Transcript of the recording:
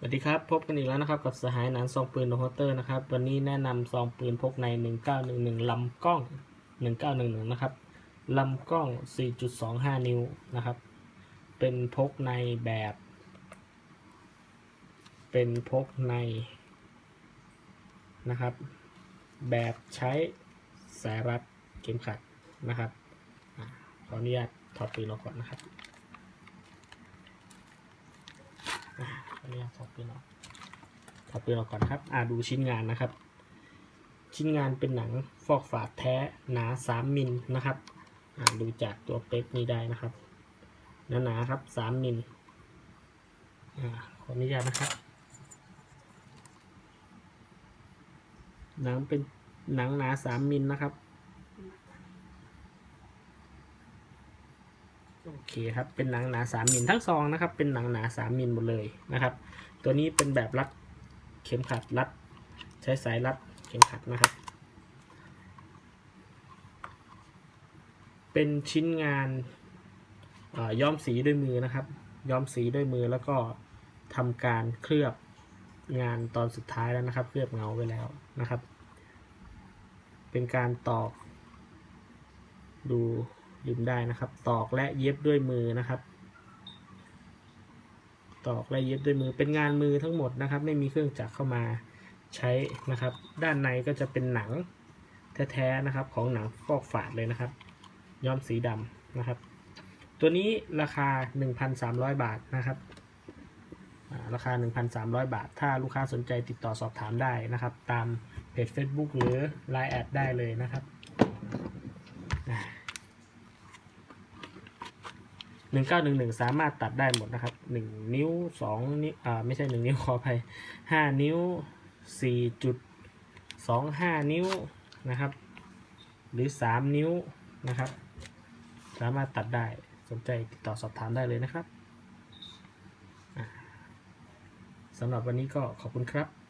สวัสดีครับ พบกันอีกแล้วนะครับ กับสหายหนานซองปืนโนโฮเตอร์นะครับ วันนี้แนะนำซองปืนพกใน 1911ลำกล้อง 1911 นะครับลำกล้อง 4.25 นิ้วนะครับ เป็นพกในแบบ เป็นพกในนะครับ แบบใช้สายรัดเข็มขัดนะครับขออนุญาตถอดปืนออกก่อนนะครับ อะขออนุญาตถอดปืนออกถอดปืนออกก่อนครับ อ่าดูชิ้นงานนะครับ ชิ้นงานเป็นหนังฟอกฝาดแท้หนา 3 มิลนะครับ อ่าดูจากตัวเป๊กนี้ได้นะครับ หนาหนาครับ 3 มิลอ่าขออนุญาตนะครับ หนังเป็นหนังหนา 3 มิลนะครับ โอเคครับ เป็นหนังหนา3มิลทั้งซองนะครับ เป็นหนังหนา3มิลหมดเลยนะครับ ตัวนี้เป็นแบบรัดเข็มขัดรัด ใช้สายรัดเข็มขัดนะครับ เป็นชิ้นงานย้อมสีด้วยมือนะครับ ย้อมสีด้วยมือแล้วก็ทำการเคลือบงานตอนสุดท้ายแล้วนะครับ เคลือบเงาไว้แล้วนะครับ เป็นการตอกดู ริมได้นะครับ ตอกและเย็บด้วยมือนะครับ ตอกและเย็บด้วยมือเป็นงานมือทั้งหมดนะครับ ไม่มีเครื่องจักรเข้ามาใช้นะครับ ด้านในก็จะเป็นหนังแท้ๆนะครับ ของหนังฟอกฝาดเลยนะครับ ย้อมสีดำนะครับ ตัวนี้ราคา 1,300 บาทนะครับอ่าราคา 1,300 บาท ถ้าลูกค้าสนใจติดต่อสอบถามได้นะครับ ตามเพจ Facebook หรือ Line แอดได้เลยนะครับ หนึ่งเก้าหนึ่งหนึ่งสามารถตัดได้หมดนะครับหนึ่งนิ้วสองนิ้วอ่าไม่ใช่หนึ่งนิ้วขออภัยห้านิ้วสี่จุดสองห้านิ้วนะครับ หรือสามนิ้วนะครับ สามารถตัดได้สนใจติดต่อสอบถามได้เลยนะครับสำหรับวันนี้ก็ขอบคุณครับ